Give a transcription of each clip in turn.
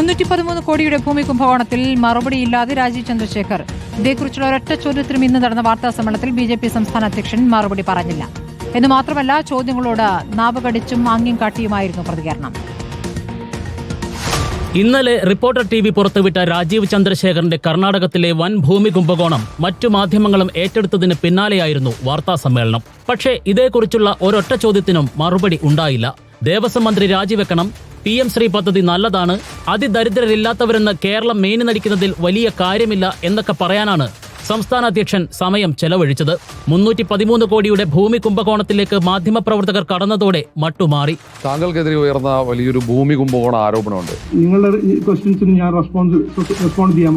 മുന്നൂറ്റി പതിമൂന്ന് കോടിയുടെ ഭൂമി കുംഭകോണത്തിൽ മറുപടിയില്ലാതെ രാജീവ് ചന്ദ്രശേഖർ. ഇതേക്കുറിച്ചുള്ള ഒരൊറ്റ ചോദ്യത്തിനും ഇന്ന് നടന്ന വാർത്താ സമ്മേളനത്തിൽ ബി ജെ പി സംസ്ഥാന അധ്യക്ഷൻ മറുപടി പറഞ്ഞില്ല. എന്ന് മാത്രമല്ല ചോദ്യങ്ങളോട് നാവുകടിച്ചും ആംഗ്യം കാട്ടിയുമായിരുന്നു പ്രതികരണം. ഇന്നലെ റിപ്പോർട്ടർ ടി വി പുറത്തുവിട്ട രാജീവ് ചന്ദ്രശേഖറിന്റെ കർണാടകത്തിലെ വൻ ഭൂമി കുംഭകോണം മറ്റു മാധ്യമങ്ങളും ഏറ്റെടുത്തതിന് പിന്നാലെയായിരുന്നു വാർത്താ സമ്മേളനം. പക്ഷേ ഇതേക്കുറിച്ചുള്ള ഒരൊറ്റ ചോദ്യത്തിനും മറുപടി ഉണ്ടായില്ല. ദേവസ്വം മന്ത്രി രാജിവെക്കണം പി എം ശ്രീ പദ്ധതി നല്ലതാണ് അതിദരിദ്രരില്ലാത്തവരെന്ന് കേരളം മേനി നടിക്കുന്നതിൽ വലിയ കാര്യമില്ല എന്നൊക്കെ പറയാനാണ് സംസ്ഥാന അധ്യക്ഷൻ സമയം ചെലവഴിച്ചത്. മുന്നൂറ്റി പതിമൂന്ന് കോടിയുടെ ഭൂമി കുംഭകോണത്തിലേക്ക് മാധ്യമപ്രവർത്തകർ കടന്നതോടെ മട്ടുമാറി. താങ്കൾക്കെതിരെ ഉയർന്ന വലിയൊരു ഭൂമി കുംഭകോണ ആരോപണമുണ്ട്. നിങ്ങളുടെ ക്വസ്റ്റ്യൻസിന് ഞാൻ റെസ്പോൺസ് റെസ്പോണ്ട് ചെയ്യാൻ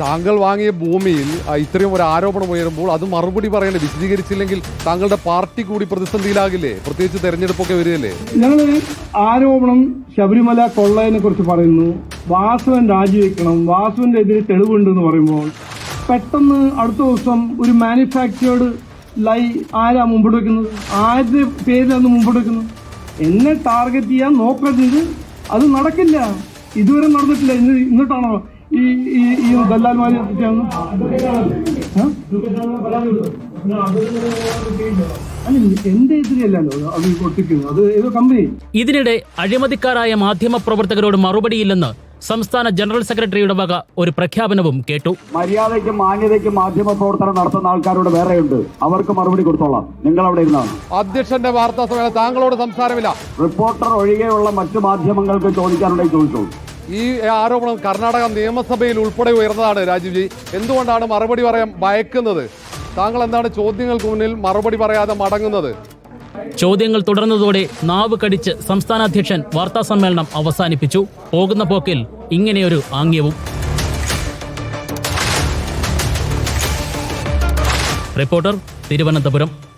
താങ്കൾ വാങ്ങിയ ഭൂമിയിൽ ഇത്രയും ഒരു ആരോപണം ഉയരുമ്പോൾ അത് മറുപടി പറയേണ്ടത് വിശദീകരിച്ചില്ലെങ്കിൽ താങ്കളുടെ പാർട്ടി കൂടി പ്രതിസന്ധിയിലാകില്ലേ? പ്രത്യേകിച്ച് തെരഞ്ഞെടുപ്പൊക്കെ വരികയല്ലേ? ഞങ്ങൾ ആരോപണം ശബരിമല കൊള്ളയെ കുറിച്ച് പറയുന്നു. വാസുവൻ രാജിവെക്കണം. വാസുവിന്റെ എതിരെ തെളിവുണ്ടെന്ന് പറയുമ്പോൾ പെട്ടെന്ന് അടുത്ത ദിവസം ഒരു മാനുഫാക്ചേർഡ് ലൈ ആരാ മുമ്പോട്ട് വെക്കുന്നത് ആരുടെ പേരിലാണ് മുമ്പോട്ട് വെക്കുന്നത് എന്നെ ടാർഗറ്റ് ചെയ്യാൻ നോക്കരുത്. അത് നടക്കില്ല. ഇതുവരെ നടന്നിട്ടില്ല. ഇന്ന് ഇന്നിട്ടാണോ ഈ ഈ ഈ ദല്ലാൽമാരി എന്റെ എതിരെയല്ലോ അത് അത് കമ്പനി ഇതിനിടെ അഴിമതിക്കാരായ മാധ്യമ പ്രവർത്തകരോട് മറുപടിയില്ലെന്ന് സംസ്ഥാന ജനറൽ സെക്രട്ടറിയുടെ വക ഒരു പ്രഖ്യാപനവും കേട്ടു. മര്യാദയ്ക്കും മാന്യതയ്ക്കും മാധ്യമ പ്രവർത്തനം നടത്തുന്ന ആൾക്കാരോട് വേറെയുണ്ട്. അവർക്ക് മറുപടി കൊടുത്തോളാം. നിങ്ങൾ അവിടെ ഇരുന്നാണ് അധ്യക്ഷന്റെ വാർത്താ സമ്മേളനം താങ്കളോട് സംസാരമില്ല. റിപ്പോർട്ടർ ഒഴികെയുള്ള മറ്റു മാധ്യമങ്ങൾക്ക് ചോദിക്കാനുണ്ടെങ്കിൽ ചോദിച്ചോളൂ. ഈ ആരോപണം കർണാടക നിയമസഭയിൽ ഉൾപ്പെടെ ഉയർന്നതാണ് രാജീവ് ജി. എന്തുകൊണ്ടാണ് മറുപടി പറയാൻ ഭയക്കുന്നത്? താങ്കൾ എന്താണ് ചോദ്യങ്ങൾക്ക് മുന്നിൽ മറുപടി പറയാതെ മടങ്ങുന്നത്? ചോദ്യങ്ങൾ തുടർന്നതോടെ നാവ് കടിച്ച് സംസ്ഥാന അധ്യക്ഷൻ വാർത്താ സമ്മേളനം അവസാനിപ്പിച്ചു. പോകുന്ന പോക്കിൽ ഇങ്ങനെയൊരു ആംഗ്യവും. റിപ്പോർട്ടർ തിരുവനന്തപുരം.